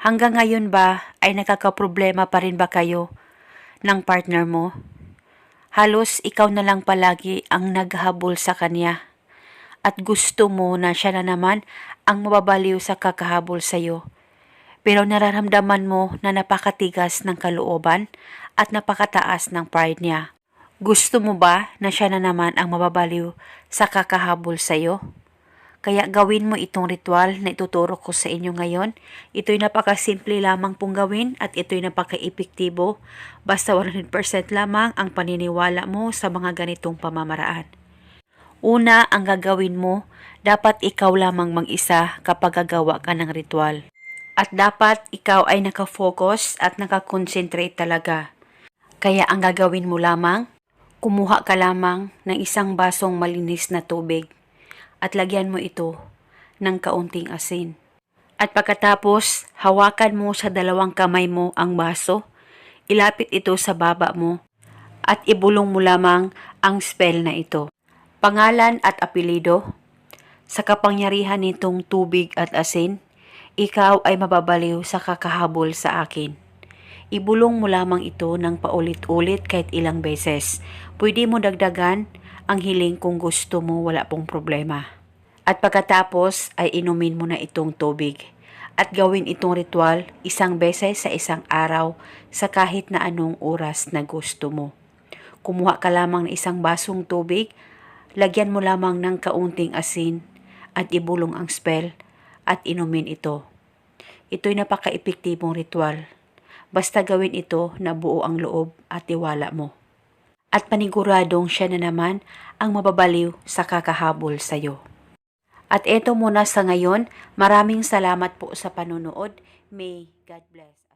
Hanggang ngayon ba ay nakakaproblema pa rin ba kayo ng partner mo? Halos ikaw na lang palagi ang naghabol sa kanya at gusto mo na siya na naman ang mababaliw sa kakahabol sa iyo. Pero nararamdaman mo na napakatigas ng kalooban at napakataas ng pride niya. Gusto mo ba na siya na naman ang mababaliw sa kakahabol sa iyo? Kaya gawin mo itong ritual na ituturo ko sa inyo ngayon. Ito'y napakasimple lamang pong gawin at ito'y napaka-epektibo. Basta 100% lamang ang paniniwala mo sa mga ganitong pamamaraan. Una, ang gagawin mo, dapat ikaw lamang mag-isa kapag gagawa ka ng ritual. At dapat ikaw ay nakafocus at nakakonsentrate talaga. Kaya ang gagawin mo lamang, kumuha ka lamang ng isang basong malinis na tubig at lagyan mo ito ng kaunting asin. At pagkatapos, hawakan mo sa dalawang kamay mo ang baso, ilapit ito sa baba mo, at ibulong mo lamang ang spell na ito. Pangalan at apelido, sa kapangyarihan nitong tubig at asin, ikaw ay mababaliw sa kakahabol sa akin. Ibulong mo lamang ito ng paulit-ulit kahit ilang beses. Pwede mo dagdagan ang hiling kung gusto mo wala pong problema. At pagkatapos ay inumin mo na itong tubig. At gawin itong ritual isang beses sa isang araw sa kahit na anong oras na gusto mo. Kumuha ka lamang ng isang basong tubig, lagyan mo lamang ng kaunting asin at ibulong ang spell at inumin ito. Ito'y napaka-epektibong ritual. Basta gawin ito na buo ang loob at tiwala mo. At paniguradong siya na naman ang mababaliw sa kakahabol sa iyo. At eto muna sa ngayon, maraming salamat po sa panonood. May God bless.